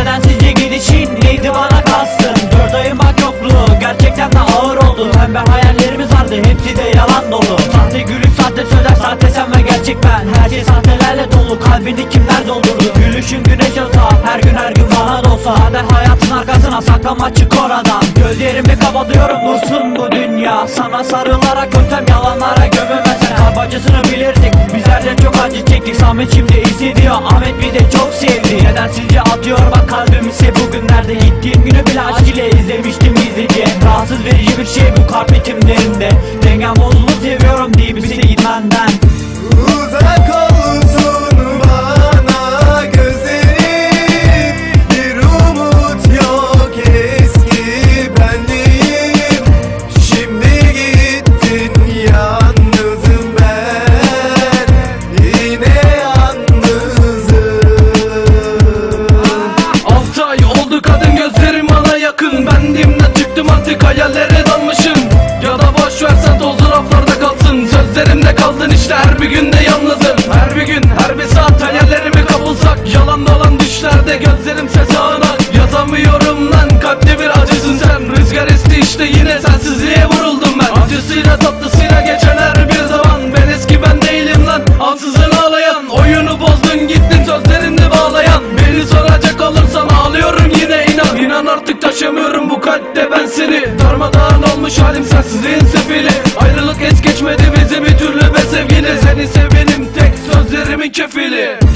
Bedensizce gidişin neydi bana kastın? Dört ayın bak yokluğu gerçekten de ağır oldu. Pembe hayallerimiz vardı hepsi de yalan dolu. Sahte gülüş sahte sözler sahte sen ve gerçek ben. Her şey sahtelerle dolu kalbini kimler doldurdu? Gülüşün güneş olsa her gün her gün bahar olsa. Hadi hayatın arkasına saklama çık oradan. Gözlerimi kapatıyorum dursun bu dünya. Sana sarılarak ölsem yalanlara gömülmesen Kabacısını bilirdik bizlerde çok acı çektik. Samet şimdi hissediyor Ahmet bize çok sevdi neden sizce atıyor bak kalbim her bir günde yalnızım. Her bir gün her bir saat hayallerimi kapılsak Yalan dolan düşlerde gözlerimse sağanak Yazamıyorum lan kalpte bir acısın sen. Rüzgar esti işte yine sensizliğe vuruldum ben. Acısıyla tatlısıyla geçen her bir zaman. Ben eski ben değilim lan ansızın ağlayan. Oyunu bozdun gittin sözlerini bağlayan. Beni soracak olursan ağlıyorum yine inan. İnan artık taşımıyorum bu kalpte ben seni. Darmadağın olmuş halim sensizliğin sefili. Ayrılık es geçmedi bir Tchê, filho!